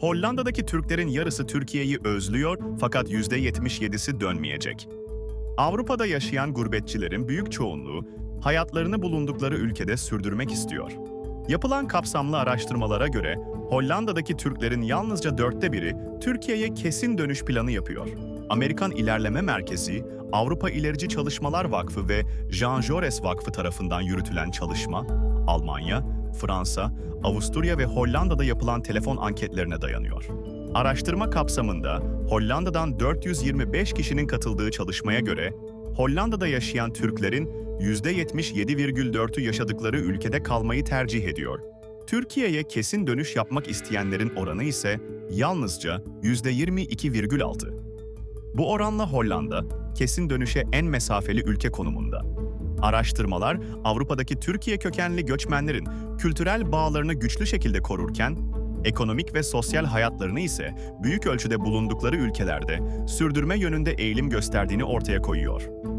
Hollanda'daki Türklerin yarısı Türkiye'yi özlüyor fakat %77'si dönmeyecek. Avrupa'da yaşayan gurbetçilerin büyük çoğunluğu hayatlarını bulundukları ülkede sürdürmek istiyor. Yapılan kapsamlı araştırmalara göre Hollanda'daki Türklerin yalnızca dörtte biri Türkiye'ye kesin dönüş planı yapıyor. Amerikan İlerleme Merkezi, Avrupa İlerici Çalışmalar Vakfı ve Jean Jaurès Vakfı tarafından yürütülen çalışma, Almanya, Fransa, Avusturya ve Hollanda'da yapılan telefon anketlerine dayanıyor. Araştırma kapsamında Hollanda'dan 425 kişinin katıldığı çalışmaya göre Hollanda'da yaşayan Türklerin %77,4'ü yaşadıkları ülkede kalmayı tercih ediyor. Türkiye'ye kesin dönüş yapmak isteyenlerin oranı ise yalnızca %22,6. Bu oranla Hollanda, kesin dönüşe en mesafeli ülke konumunda. Araştırmalar, Avrupa'daki Türkiye kökenli göçmenlerin kültürel bağlarını güçlü şekilde korurken, ekonomik ve sosyal hayatlarını ise büyük ölçüde bulundukları ülkelerde sürdürme yönünde eğilim gösterdiğini ortaya koyuyor.